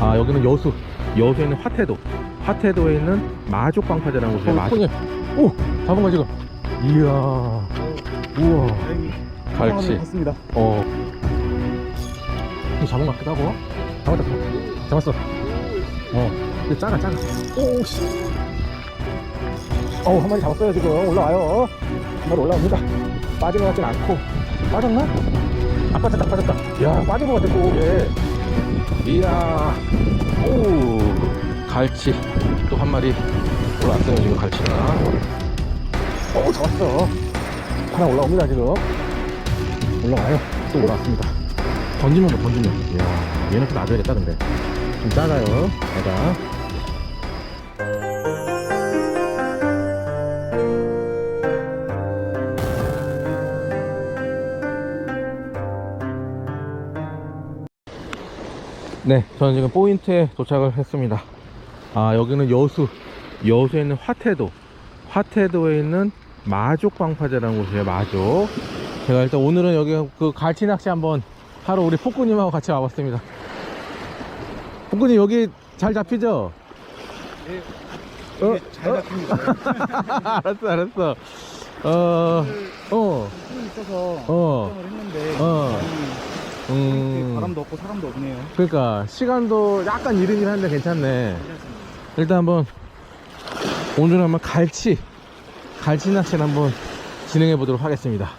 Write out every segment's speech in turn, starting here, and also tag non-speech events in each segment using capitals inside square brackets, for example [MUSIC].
아 여기는 여수. 여수에 있는 화태도. 화태도에 있는 마족 방파제라는 곳이에요 마족. 오 잡은 거 지금. 이야 우와. 갈치. 봤습니다. 어. 이거 잡은 것 같기도 하고. 잡았다 잡았다. 잡았어. 어 근데 작아 작아 오씨. 어우 한 마리 잡았어요 지금. 올라와요. 한 마리 올라옵니다. 빠진 것 같진 않고. 빠졌나? 아 빠졌다 빠졌다. 야 빠진 것 같아 또 이게 이야 오 갈치. 또 한 마리 올라왔어요 지금 갈치가. 오 잡았어. 하나 올라옵니다 지금. 올라와요. 또 올라왔습니다. 던지면 뭐 던지면. 이야 얘는 좀 놔줘야겠다 근데. 좀 작아요 얘가 네, 저는 지금 포인트에 도착을 했습니다. 아, 여기는 여수, 여수에 있는 화태도, 화태도에 있는 마족 방파제라는 곳이에요, 마족. 제가 일단 오늘은 여기 그 갈치 낚시 한번 하러 우리 폭구님하고 같이 와봤습니다. 폭구님 여기 잘 잡히죠? 네, 어? 잘 잡힙니다. [LAUGHS] 알았어, 알았어. 어, 어, 좀 있어서 어. 했는데 어. 음. 바람도 없고 사람도 없네요. 그러니까 시간도 약간 이르긴 한데 괜찮네. 일단 한번 오늘 한번 갈치 갈치 낚시를 한번 진행해 보도록 하겠습니다.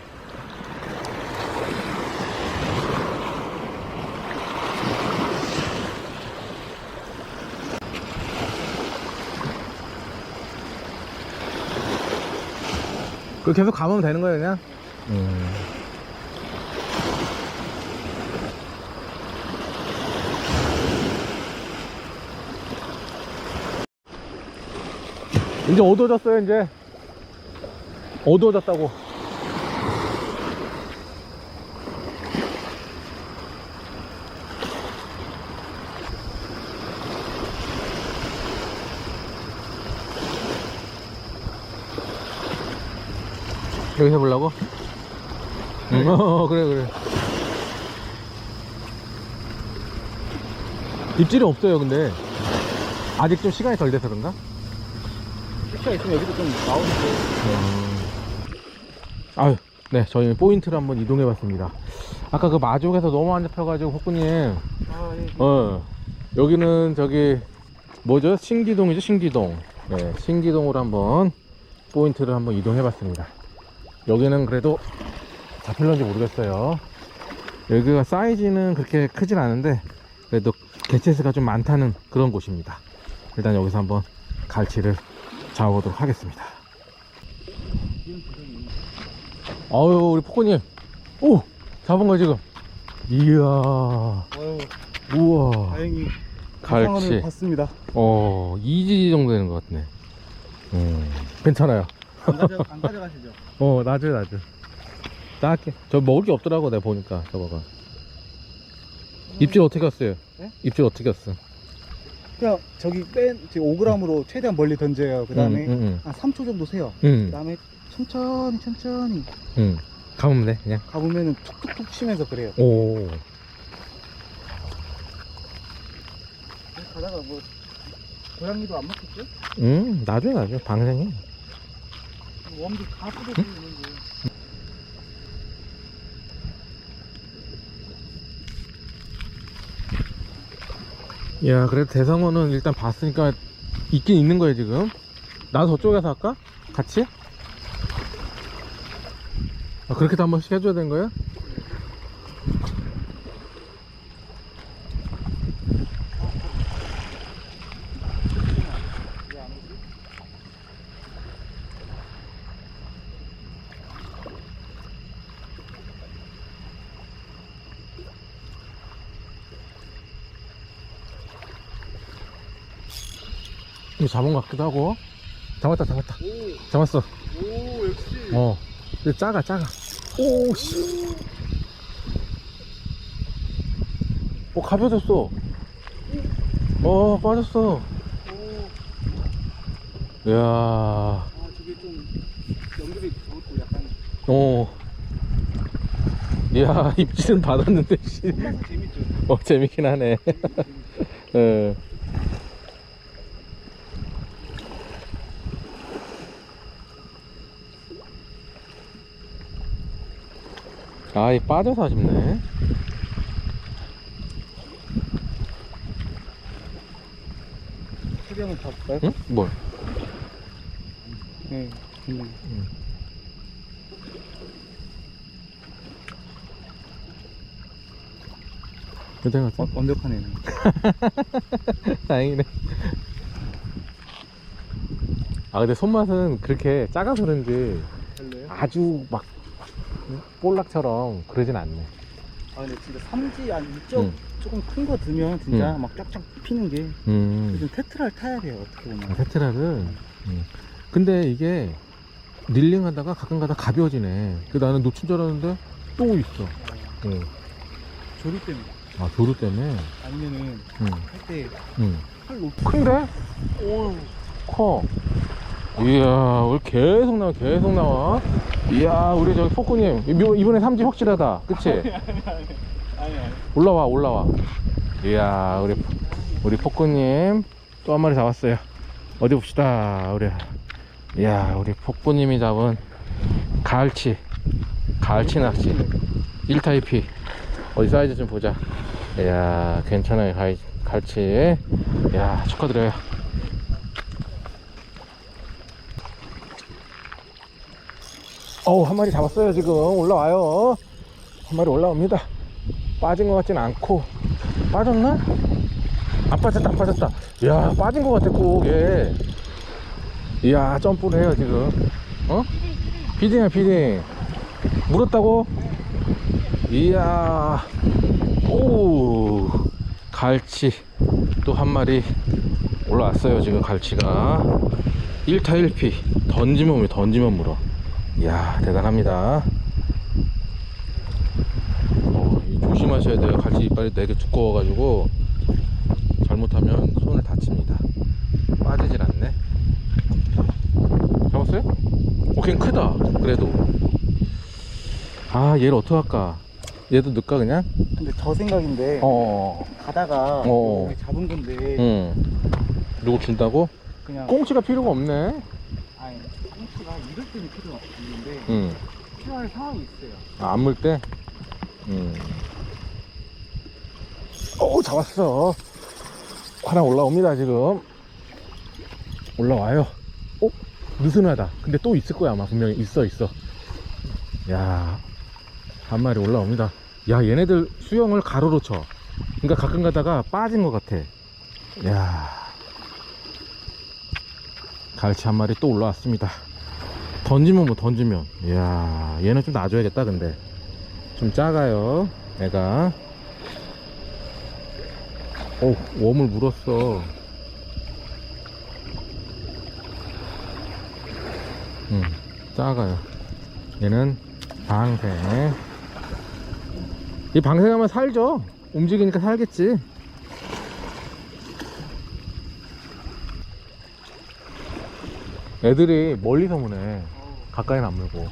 그 계속 감으면 되는 거예요, 그냥? 음. 이제 어두워졌어요, 이제. 어두워졌다고. 여기 해보려고? 응, 어, 그래, 그래. 입질이 없어요, 근데. 아직 좀 시간이 덜 돼서 그런가? 피치가 있으면 여기도 좀 나오는데 아유, 네, 저희 포인트를 한번 이동해 봤습니다. 아까 그 마족에서 너무 안 잡혀가지고, 호꾸님, 아, 예. 어, 여기는 저기, 뭐죠? 신기동이죠, 신기동. 네, 신기동으로 한번 포인트를 한번 이동해 봤습니다. 여기는 그래도 잡힐런지 모르겠어요. 여기가 사이즈는 그렇게 크진 않은데, 그래도 개체수가 좀 많다는 그런 곳입니다. 일단 여기서 한번 갈치를 잡아보도록 하겠습니다. 아유 우리 포코님 오 잡은 거 지금 이야 아유, 우와 다행히 갈치 봤습니다. 어 2지 정도 되는 것 같네 음 괜찮아요 안, 가져, 안 가져가시죠? [LAUGHS] 어 놔줘 놔줘 딱게 저 먹을 게 없더라고 내가 보니까 저거가 입질 어떻게 갔어요? 네? 입질 어떻게 갔어? 그냥 저기 뺀 5g으로 최대한 멀리 던져요. 그 다음에 응, 응, 한 3초 정도 세요. 응, 그 다음에 천천히 천천히 응. 가면 돼 그냥 가보면은 툭툭툭 치면서 그래요. 오 가다가 뭐 고양이도 안 먹겠죠? 응, 놔줘 놔줘 방생해 웜도 다 뜯어지고 있는데 야 그래도 대상어는 일단 봤으니까 있긴 있는 거예요 지금 나도 저쪽에서 할까? 같이? 아, 그렇게도 한 번씩 해줘야 되는 거예요? 이거 잡은 것 같기도 하고. 잡았다 잡았다. 오, 잡았어. 오 역시. 어. 근데 작아 작아. 오씨. 어 가벼졌어. 어 빠졌어. 오, 이야. 아 저게 좀 연결이 그것도 약간. 어. 이야 [LAUGHS] 입질은 받았는데 씨. [LAUGHS] 재밌죠? 어 재밌긴 하네. 예. [LAUGHS] 아, 이 빠져서 아쉽네. 한번 봐볼까요? 응? 뭘? 네. 괜찮은 것 어, 같아? 완벽하네. [LAUGHS] 다행이네. 아, 근데 손맛은 그렇게 작아서 그런지 별로요? 아주 막 볼락처럼 그러진 않네. 아 근데 진짜 삼지 안 이쪽 응. 조금 큰 거 들면 진짜 응. 막 쫙쫙 피는 게 음. 요즘 테트라를 타야 돼요 어떻게 아, 보면. 테트라를. 음. 근데 이게 릴링 하다가 가끔 가다 가벼워지네. 그 나는 놓친 줄 알았는데 또 있어. 어. 조류 때문에 아, 조류 때문에. 아니면은 음. 할때 음. 팔 높이 큰데? 오, 커. 이야, 우리 계속 나와, 계속 나와. 이야, 우리 저기 포크님. 이번- 이번에 삼지 확실하다. 그치? 아니 아니 올라와, 올라와. 이야, 우리, 우리 포크님. 또 한 마리 잡았어요. 어디 봅시다, 우리. 이야, 우리 포크님이 잡은 가을치. 가을치 낚시. 1타입이. 어디 사이즈 좀 보자. 이야, 괜찮아요, 가을, 가을치. 이야, 축하드려요. 어우, 한 마리 잡았어요, 지금. 올라와요. 한 마리 올라옵니다. 빠진 것 같진 않고. 빠졌나? 안 빠졌다, 안 빠졌다. 이야, 빠진 것 같아, 꼭, 얘. 이야, 점프를 해요, 지금. 어? 피딩이야, 피딩. 물었다고? 이야, 오, 갈치. 또 한 마리 올라왔어요, 지금 갈치가. 1타 1피. 던지면 물, 던지면 물어. 이야, 대단합니다. 어, 이 조심하셔야 돼요. 갈치 이빨이 되게 두꺼워가지고 잘못하면 손을 다칩니다. 빠지질 않네. 잡았어요? 어, 걔 크다. 그래도. 아, 얘를 어떡할까? 얘도 넣을까, 그냥? 근데 저 생각인데 어, 가다가 어. 여기 잡은 건데 응. 누구 준다고? 그냥 꽁치가 필요가 없네. 아니 꽁치가 이럴 때는 필요가 없는데 응. 필요할 상황이 있어요. 아, 안물 때? 음. 오, 잡았어. 하나 올라옵니다, 지금. 올라와요. 어? 느슨하다. 근데 또 있을 거야, 아마. 분명히. 있어, 있어. 야, 한 마리 올라옵니다. 야, 얘네들 수영을 가로로 쳐. 그러니까 가끔 가다가 빠진 것 같아. 야. 갈치 한 마리 또 올라왔습니다. 던지면 뭐 던지면. 이야, 얘는 좀 놔줘야겠다, 근데. 좀 작아요, 애가. 오, 웜을 물었어. 음, 작아요. 얘는 방생. 이 방생하면 살죠? 움직이니까 살겠지. 애들이 멀리서 무네. 가까이는 안 물고.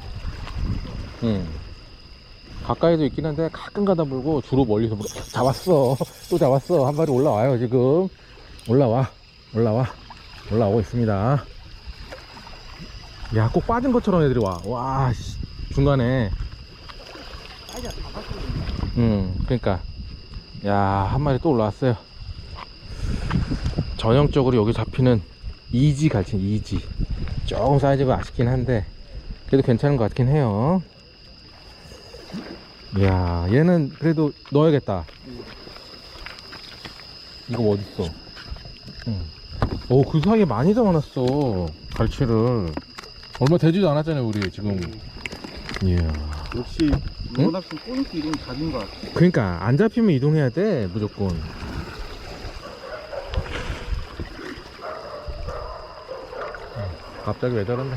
응. 가까이도 있긴 한데 가끔 가다 물고 주로 멀리서 물어. [LAUGHS] 잡았어. 또 잡았어. 한 마리 올라와요, 지금. 올라와. 올라와. 올라오고 있습니다. 야, 꼭 빠진 것처럼 애들이 와. 와, 씨. 중간에. 응, 그러니까. 야, 한 마리 또 올라왔어요. 전형적으로 여기 잡히는 이지 갈치, 이지. 조금 사이즈가 아쉽긴 한데, 그래도 괜찮은 것 같긴 해요. 이야, 얘는 그래도 넣어야겠다. 이거 어딨어? 응. 오, 그 사이에 많이 담아놨어. 갈치를. 얼마 되지도 않았잖아요, 우리 지금. 이야. 역시 응? 좀 꼬인기 이름 작은 것 같아. 그러니까 안 잡히면 이동해야 돼 무조건 갑자기 왜 저러나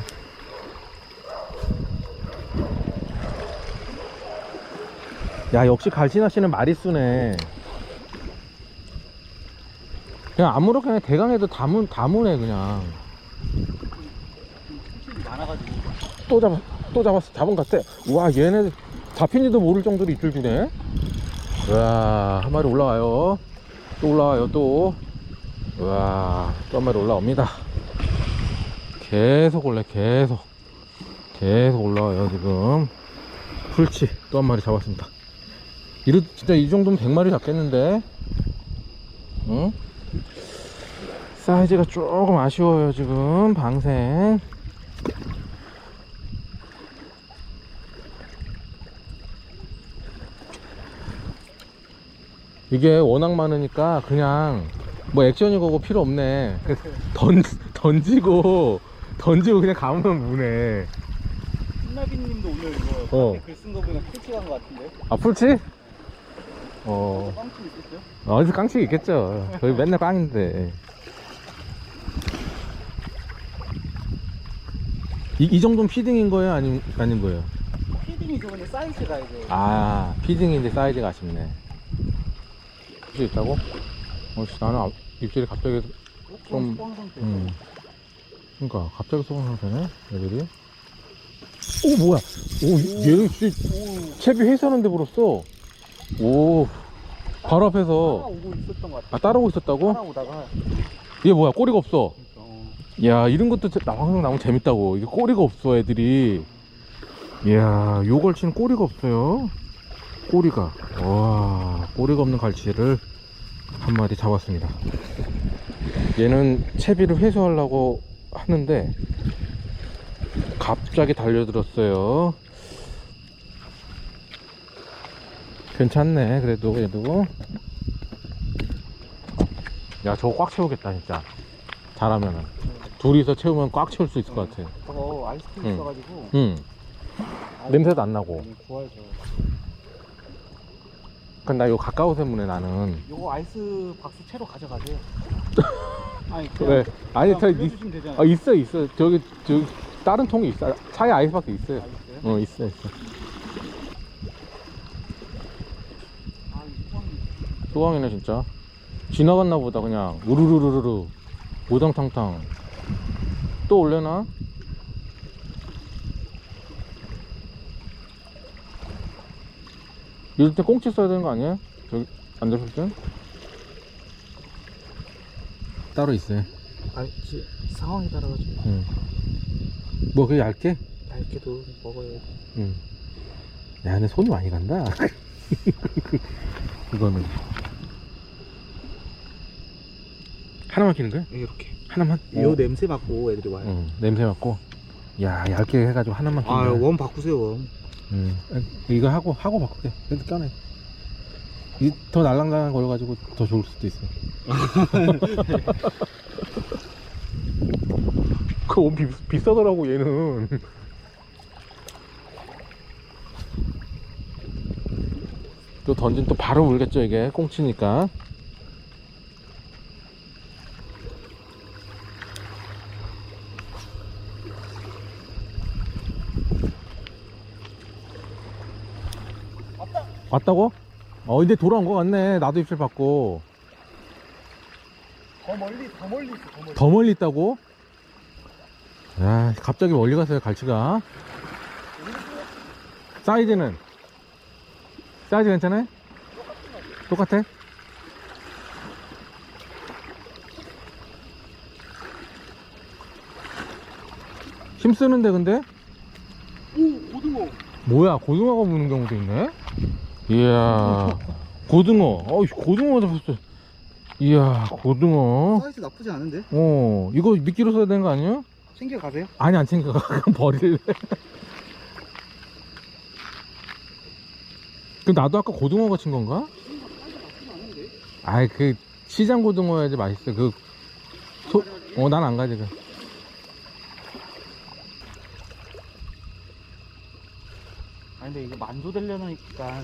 야 역시 갈치나 씨는 마리수네. 그냥 아무렇게 그냥 대강에도 다문 다무네 그냥. 많아가지고. 또 잡았 또 잡았어. 잡은 것 같아. 와 얘네 잡힌지도 모를 정도로 입질 주네. 와한 마리 올라와요. 또 올라와요 또. 우와 또 한 마리 올라옵니다. 계속 올래 계속. 계속 올라와요 지금. 풀치 또 한 마리 잡았습니다 이러 진짜 이 정도면 100마리 잡겠는데 응? 사이즈가 조금 아쉬워요 지금 방생 이게 워낙 많으니까 그냥 뭐 액션이고 필요 없네 [LAUGHS] 던, 던지고 던지고 그냥 감으면 무네 신나비님도 오늘 이거 어. 글쓴거 보면 풀칠한 거 같은데. 아 풀치? 어 꽝치 있었어요? 어디서 깡치 있겠죠 저희 맨날 깡인데 이, 이 정도는 피딩인 거예요? 아닌, 아닌 거예요? 피딩이 저번에 사이즈가 이제. 아 피딩인데 사이즈가 아쉽네 풀수 있다고? 어, 씨, 나는 아- 입질이 갑자기 좀- 꽝 상태. 음. 그니까 갑자기 쏘는 상태네 애들이 오 뭐야 오 얘는 진짜 채비 회수하는 데 불었어 오 바로 앞에서 따라오고 있었던 것 같아. 아 따라오고 있었다고? 따라오다가. 얘 뭐야 꼬리가 없어 어. 야 이런 것도 제- 나 항상 나면 재밌다고 이게 꼬리가 없어 애들이 이야 요 걸치는 꼬리가 없어요 꼬리가 와 꼬리가 없는 갈치를 한 마리 잡았습니다 얘는 채비를 회수하려고 하는데 갑자기 달려들었어요 괜찮네 그래도 얘도 야 저거 꽉 채우겠다 진짜 잘하면은 둘이서 채우면 꽉 채울 수 있을 것 같아 저거 아이스크림 응. 있어가지고. 응 냄새도 안 나고 음, 구하죠. 근데 나 이거 가까워 때문에 나는 요거 아이스 박스 채로 가져가세요. [LAUGHS] 아니 왜? 아니 저 되잖아요. 아, 있어 있어 저기 저기 다른 통이 있어 차에 아이스박스 있어요 아, 있어요? 어 있어 있어 아, 이 포항이 소강이네 진짜 지나갔나 보다 그냥 우르르르르 우당탕탕 또 올려나? 이럴 때 꽁치 써야 되는 거 아니에요? 저기 안 잡힐 때? 따로 있어요 아니 지- 상황에 따라가지고 응. 뭐 그게 얇게? 얇게도 먹어야 응. 야, 근데 손이 많이 간다. [LAUGHS] 이거는. 하나만 키는 거야? 이렇게 하나만? 요 어. 냄새 맡고 애들이 와요 응, 냄새 맡고. 야, 얇게 해가지고 하나만 거야. 아원 바꾸세요 원 응. 이거 하고, 하고 바꿀게. 그래도. 이, 더 날랑날랑 걸어가지고 더 좋을 수도 있어. [LAUGHS] 비, 비싸더라고, 얘는. 또 던진 또 바로 물겠죠, 이게. 꽁치니까. 왔다 왔다고? 어, 이제 돌아온 거 같네. 나도 입질 받고. 더 멀리 더 멀리 있어 더 멀리 더 멀리 있다고? 야, 갑자기 멀리 갔어요, 갈치가. 사이즈는? 사이즈 괜찮아요? 똑같아? 힘쓰는데, 근데? 오 고등어 뭐야, 고등어가 무는 경우도 있네? 이야, 고등어. 어이, 고등어 잡았어. 이야, 고등어. 사이즈 나쁘지 않은데 어, 이거 미끼로 써야 되는 거 아니에요? 챙겨가세요 아니 안 챙겨 [LAUGHS] 그럼 버릴래 그 나도 아까 고등어 가 친 건가? 아이 그 시장 고등어야지 맛있어 그 소... 어난 안 가지 그 아니 근데 이거 만조 되려니까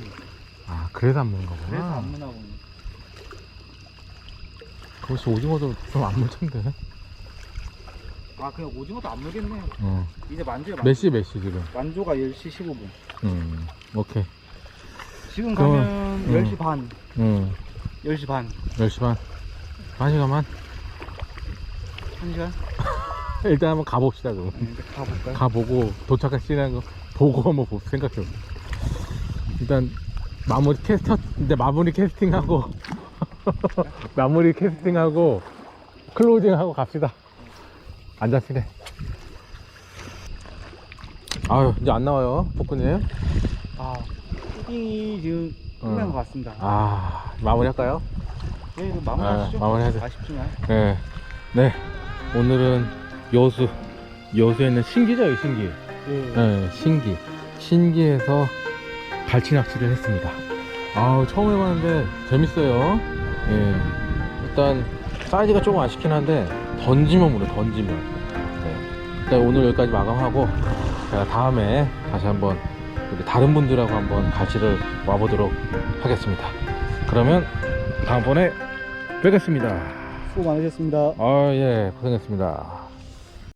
아 그래서 안 먹는 그래서 거구나 안 문하고 그것이 오징어도 좀 안 물텐데 아 그냥 오징어도 안 물겠네. 어. 이제 만조야 몇시 몇 시 지금? 만조가 10시 15분. 음 오케이. 지금 그러면- 가면 음. 10시 반. 음. 10시 반. 10시 반. 1시간만? 1시간? [LAUGHS] 일단 한번 가봅시다 그럼. 가볼까요? 가보고 도착한 시간 거 보고 한번 볼 생각해 일단 마무리 캐스터 이제 마무리 캐스팅하고 [LAUGHS] 마무리 캐스팅하고 클로징하고 갑시다. 안 잡히네. 아유, 이제 안 나와요, 포크님. 아, 푸딩이 지금 어. 끝난 것 같습니다. 아, 마무리 할까요? 네, 마무리하시죠. 아, 마무리 하죠. 아쉽지만. 네. 네. 오늘은 여수. 여수에는 신기죠, 이 신기. 예. 네, 신기. 신기에서 갈치 낚시를 했습니다. 아우, 처음 해봤는데 재밌어요. 예. 일단, 사이즈가 조금 아쉽긴 한데, 던지면 물어, 던지면. 네. 일단 오늘 여기까지 마감하고, 제가 다음에 다시 한번, 우리 다른 분들하고 한번 갈치를 와보도록 하겠습니다. 그러면, 다음번에 뵙겠습니다. 수고 많으셨습니다. 아, 예, 고생했습니다.